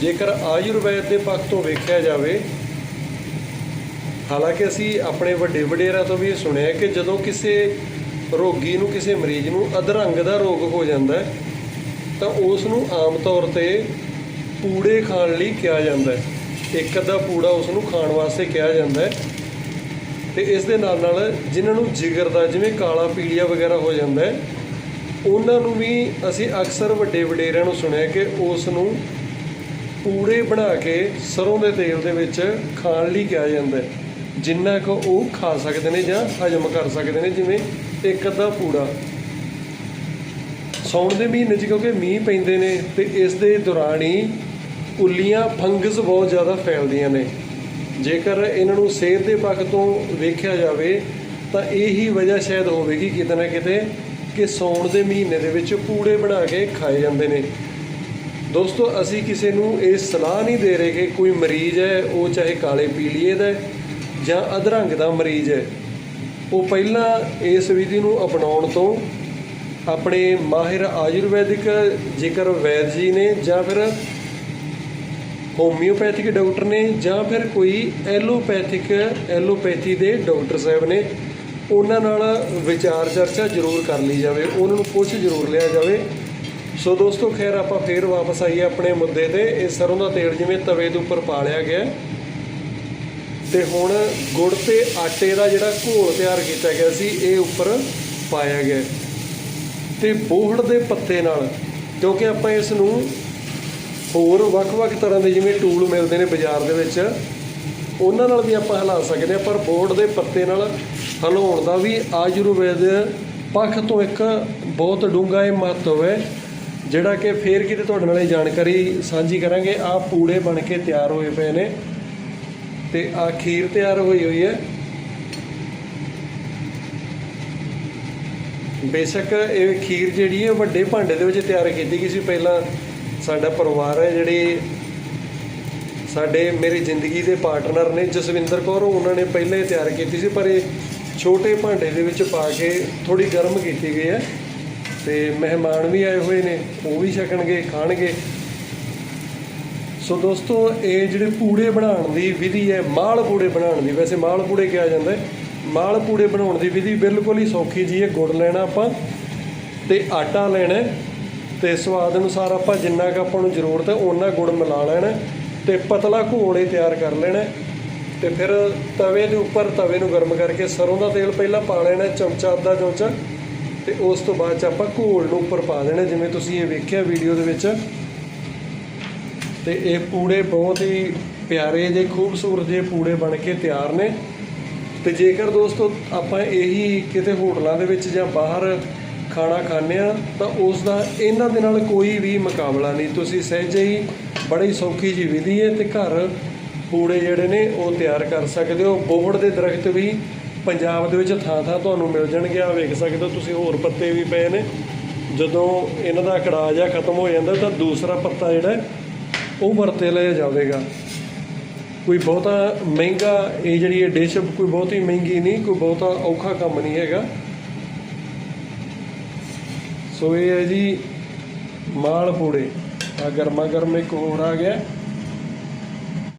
ਜੇਕਰ ਆਯੁਰਵੈਦ ਦੇ ਪੱਖ ਤੋਂ ਵੇਖਿਆ ਜਾਵੇ, ਹਾਲਾਂਕਿ ਅਸੀਂ ਆਪਣੇ ਵੱਡੇ ਵਡੇਰਿਆਂ ਤੋਂ ਵੀ ਇਹ ਸੁਣਿਆ ਕਿ ਜਦੋਂ ਕਿਸੇ ਰੋਗੀ ਨੂੰ, ਕਿਸੇ ਮਰੀਜ਼ ਨੂੰ ਅਧਰੰਗ ਦਾ ਰੋਗ ਹੋ ਜਾਂਦਾ ਹੈ, ਤਾਂ ਉਸ ਨੂੰ ਆਮ ਤੌਰ ਤੇ ਪੂੜੇ ਖਾਣ ਲਈ ਕਿਹਾ ਜਾਂਦਾ ਹੈ। ਇੱਕ ਅੱਧਾ ਪੂੜਾ ਉਸ ਨੂੰ ਖਾਣ ਵਾਸਤੇ ਕਿਹਾ ਜਾਂਦਾ ਹੈ। ਤੇ ਇਸ ਦੇ ਨਾਲ ਨਾਲ ਜਿਨ੍ਹਾਂ ਨੂੰ ਜਿਗਰ ਦਾ, ਜਿਵੇਂ ਕਾਲਾ ਪੀਲੀਆ ਵਗੈਰਾ ਹੋ ਜਾਂਦਾ ਹੈ, ਉਹਨਾਂ ਨੂੰ ਵੀ ਅਸੀਂ ਅਕਸਰ ਵੱਡੇ ਵਡੇਰਿਆਂ ਨੂੰ ਸੁਣਿਆ ਕਿ ਉਸ ਨੂੰ ਪੂੜੇ ਬਣਾ ਕੇ ਸਰੋਂ ਦੇ ਤੇਲ ਦੇ ਵਿੱਚ ਖਾਣ ਲਈ ਕਿਹਾ ਜਾਂਦਾ ਜਿੰਨਾ ਕੁ ਉਹ ਖਾ ਸਕਦੇ ਨੇ ਜਾਂ ਹਜਮ ਕਰ ਸਕਦੇ ਨੇ, ਜਿਵੇਂ ਇੱਕ ਅੱਧਾ ਪੂੜਾ। ਸੌਣ ਦੇ ਮਹੀਨੇ 'ਚ ਕਿਉਂਕਿ ਮੀਂਹ ਪੈਂਦੇ ਨੇ ਤੇ ਇਸ ਦੇ ਦੌਰਾਨ ਹੀ ਉੱਲੀਆਂ, ਫੰਗਸ ਬਹੁਤ ਜ਼ਿਆਦਾ ਫੈਲਦੀਆਂ ਨੇ। ਜੇਕਰ ਇਹਨਾਂ ਨੂੰ ਸਿਹਤ ਦੇ ਪੱਖ ਤੋਂ ਵੇਖਿਆ ਜਾਵੇ, ਤਾਂ ਇਹੀ ਵਜ੍ਹਾ ਸ਼ਾਇਦ ਹੋਵੇਗੀ ਕਿਤੇ ਨਾ ਕਿਤੇ ਕਿ ਸੌਣ ਦੇ ਮਹੀਨੇ ਦੇ ਵਿੱਚ ਪੂੜੇ ਬਣਾ ਕੇ ਖਾਏ ਜਾਂਦੇ ਨੇ। ਦੋਸਤੋ, ਅਸੀਂ ਕਿਸੇ ਨੂੰ ਇਹ ਸਲਾਹ ਨਹੀਂ ਦੇ ਰਹੇ ਕਿ ਕੋਈ ਮਰੀਜ਼ ਹੈ, ਉਹ ਚਾਹੇ ਕਾਲੇ ਪੀਲੀਏ ਦਾ ਜਾਂ ਅਧਰੰਗ ਦਾ ਮਰੀਜ਼ ਹੈ। ਉਹ ਪਹਿਲਾਂ ਇਸ ਵਿਧੀ ਨੂੰ ਅਪਣਾਉਣ ਤੋਂ ਆਪਣੇ ਮਾਹਿਰ ਆਯੁਰਵੈਦਿਕ, ਜੇਕਰ ਵੈਦ ਜੀ ਨੇ ਜਾਂ ਫਿਰ ਹੋਮਿਓਪੈਥਿਕ ਡਾਕਟਰ ਨੇ ਜਾਂ ਫਿਰ ਕੋਈ ਐਲੋਪੈਥਿਕ, ਐਲੋਪੈਥੀ ਦੇ ਡਾਕਟਰ ਸਾਹਿਬ ਨੇ, ਉਹਨਾਂ ਨਾਲ ਵਿਚਾਰ ਚਰਚਾ ਜ਼ਰੂਰ ਕਰ ਲਈ ਜਾਵੇ, ਉਹਨਾਂ ਨੂੰ ਪੁੱਛ ਜ਼ਰੂਰ ਲਿਆ ਜਾਵੇ। ਸੋ ਦੋਸਤੋ, ਖੈਰ ਆਪਾਂ ਫੇਰ ਵਾਪਸ ਆਈਏ ਆਪਣੇ ਮੁੱਦੇ ਤੇ। ਇਹ ਸਰੋਂ ਦਾ ਤੇਲ ਜਿਵੇਂ ਤਵੇ ਦੇ ਉੱਪਰ ਪਾ ਲਿਆ ਗਿਆ ਤੇ ਹੁਣ ਗੁੜ ਤੇ ਆਟੇ ਦਾ ਜਿਹੜਾ ਘੋਲ ਤਿਆਰ ਕੀਤਾ ਗਿਆ ਸੀ, ਇਹ ਉੱਪਰ ਪਾਇਆ ਗਿਆ ਤੇ ਬੋਹੜ ਦੇ ਪੱਤੇ ਨਾਲ, ਕਿਉਂਕਿ ਆਪਾਂ ਇਸ ਨੂੰ ਹੋਰ ਵੱਖ-ਵੱਖ ਤਰ੍ਹਾਂ ਦੇ ਜਿਵੇਂ ਟੂਲ ਮਿਲਦੇ ਨੇ ਬਾਜ਼ਾਰ ਦੇ ਵਿੱਚ, ਉਹਨਾਂ ਨਾਲ ਵੀ ਆਪਾਂ ਹਿਲਾ ਸਕਦੇ ਹਾਂ। ਪਰ ਬੋਰਡ ਦੇ ਪੱਤੇ ਨਾਲ ਹਿਲਾਉਣ ਦਾ ਵੀ ਆਯੁਰਵੇਦ ਪੱਖ ਤੋਂ ਇੱਕ ਬਹੁਤ ਡੂੰਘਾ ਇਹ ਮਹੱਤਵ ਹੈ। ਜਿਹੜਾ ਕਿ ਫੇਰ ਕਿਤੇ ਤੁਹਾਡੇ ਨਾਲ ਇਹ ਜਾਣਕਾਰੀ ਸਾਂਝੀ ਕਰਾਂਗੇ। ਆ ਪੂੜੇ ਬਣ ਕੇ ਤਿਆਰ ਹੋਏ ਪਏ ਨੇ ਤੇ ਆ ਖੀਰ ਤਿਆਰ ਹੋਈ ਹੋਈ ਹੈ। ਬੇਸ਼ੱਕ ਇਹ ਖੀਰ ਜਿਹੜੀ ਹੈ ਵੱਡੇ ਭਾਂਡੇ ਦੇ ਵਿੱਚ ਤਿਆਰ ਕੀਤੀ ਗਈ ਸੀ। ਪਹਿਲਾਂ ਸਾਡਾ ਪਰਿਵਾਰ ਹੈ ਜਿਹੜੇ ਸਾਡੇ ਮੇਰੀ ਜ਼ਿੰਦਗੀ ਦੇ ਪਾਰਟਨਰ ਨੇ ਜਸਵਿੰਦਰ ਕੌਰ, ਉਹਨਾਂ ਨੇ ਪਹਿਲਾਂ ਹੀ ਤਿਆਰ ਕੀਤੀ ਸੀ, ਪਰ ਇਹ ਛੋਟੇ ਭਾਂਡੇ ਦੇ ਵਿੱਚ ਪਾ ਕੇ ਥੋੜੀ ਗਰਮ ਕੀਤੀ ਗਈ ਹੈ। ਤੇ ਮਹਿਮਾਨ ਵੀ ਆਏ ਹੋਏ ਨੇ, ਉਹ ਵੀ ਛਕਣਗੇ, ਖਾਣਗੇ। ਸੋ ਦੋਸਤੋ, ਇਹ ਜਿਹੜੇ ਪੂੜੇ ਬਣਾਉਣ ਦੀ ਵਿਧੀ ਹੈ, ਮਾਲ ਪੂੜੇ ਬਣਾਉਣ ਦੀ। ਵੈਸੇ ਮਾਲ ਪੂੜੇ ਕਿਹਾ ਜਾਂਦਾ ਹੈ। ਮਾਲ ਪੂੜੇ ਬਣਾਉਣ ਦੀ ਵਿਧੀ ਬਿਲਕੁਲ ਹੀ ਸੌਖੀ ਜੀ ਹੈ, ਗੁੜ ਲੈਣਾ ਆਪਾਂ ਤੇ ਆਟਾ ਲੈਣਾ ਹੈ ਤੇ ਸਵਾਦ ਅਨੁਸਾਰ ਆਪਾਂ ਜਿੰਨਾ ਕੁ ਆਪਾਂ ਨੂੰ ਜ਼ਰੂਰਤ ਹੈ ਉਹਨਾਂ ਗੁੜ ਮਿਲਾ ਲੈਣਾ ਹੈ ਤੇ ਪਤਲਾ ਘੋਲੇ ਤਿਆਰ ਕਰ ਲੈਣਾ ਹੈ ਤੇ ਫਿਰ ਤਵੇ ਦੇ ਉੱਪਰ ਤਵੇ ਨੂੰ ਗਰਮ ਕਰਕੇ ਸਰੋਂ ਦਾ ਤੇਲ ਪਹਿਲਾਂ ਪਾ ਲੈਣਾ ਚਮਚਾ, ਅੱਧਾ ਚਮਚਾ। ਤੇ ਉਸ ਤੋਂ ਬਾਅਦ ਚ ਆਪਾਂ ਘੋਲ ਨੂੰ ਉੱਪਰ ਪਾ ਦੇਣਾ, ਜਿਵੇਂ ਤੁਸੀਂ ਇਹ ਵੇਖਿਆ ਵੀਡੀਓ ਦੇ ਵਿੱਚ। ਤੇ ਇਹ ਪੂੜੇ ਬਹੁਤ ਹੀ ਪਿਆਰੇ ਜੇ, ਖੂਬਸੂਰਤ ਜੇ ਪੂੜੇ ਬਣ ਕੇ ਤਿਆਰ ਨੇ। ਤੇ ਜੇਕਰ ਦੋਸਤੋ ਆਪਾਂ ਇਹੀ ਕਿਤੇ ਹੋਟਲਾਂ ਦੇ ਵਿੱਚ ਜਾਂ ਬਾਹਰ ਖਾਣਾ ਖਾਂਦੇ ਆ ਤਾਂ ਉਸ ਦਾ ਇਹਨਾਂ ਦੇ ਨਾਲ ਕੋਈ ਵੀ ਮੁਕਾਬਲਾ ਨਹੀਂ। ਤੁਸੀਂ ਸਹਿਜੇ ਹੀ ਬੜੀ ਸੌਖੀ ਜੀ ਵਿਧੀ ਹੈ ਤੇ ਘਰ ਪੂੜੇ ਜਿਹੜੇ ਨੇ ਉਹ ਤਿਆਰ ਕਰ ਸਕਦੇ ਹੋ। ਬੋਹੜ ਦੇ ਦਰਖਤ ਵੀ ਪੰਜਾਬ ਦੇ ਵਿੱਚ ਥਾਂ ਥਾਂ ਤੁਹਾਨੂੰ ਮਿਲ ਜਾਣਗੇ ਆ ਵੇਖ ਸਕਦੇ ਹੋ ਤੁਸੀਂ, ਹੋਰ ਪੱਤੇ ਵੀ ਪਏ ਨੇ। ਜਦੋਂ ਇਹਨਾਂ ਦਾ ਕੜਾ ਜਿਹਾ ਖਤਮ ਹੋ ਜਾਂਦਾ ਤਾਂ ਦੂਸਰਾ ਪੱਤਾ ਜਿਹੜਾ ਉਹ ਵਰਤੇ ਲਿਆ ਜਾਵੇਗਾ। ਕੋਈ ਬਹੁਤਾ ਮਹਿੰਗਾ, ਇਹ ਜਿਹੜੀ ਇਹ ਡਿਸ਼ ਕੋਈ ਬਹੁਤੀ ਮਹਿੰਗੀ ਨਹੀਂ, ਕੋਈ ਬਹੁਤਾ ਔਖਾ ਕੰਮ ਨਹੀਂ ਹੈਗਾ। ਸੋ ਇਹ ਹੈ ਜੀ ਮਾਲ ਪੂੜੇ। ਆ ਗਰਮਾ ਗਰਮ ਇੱਕ ਹੋਰ ਆ ਗਿਆ।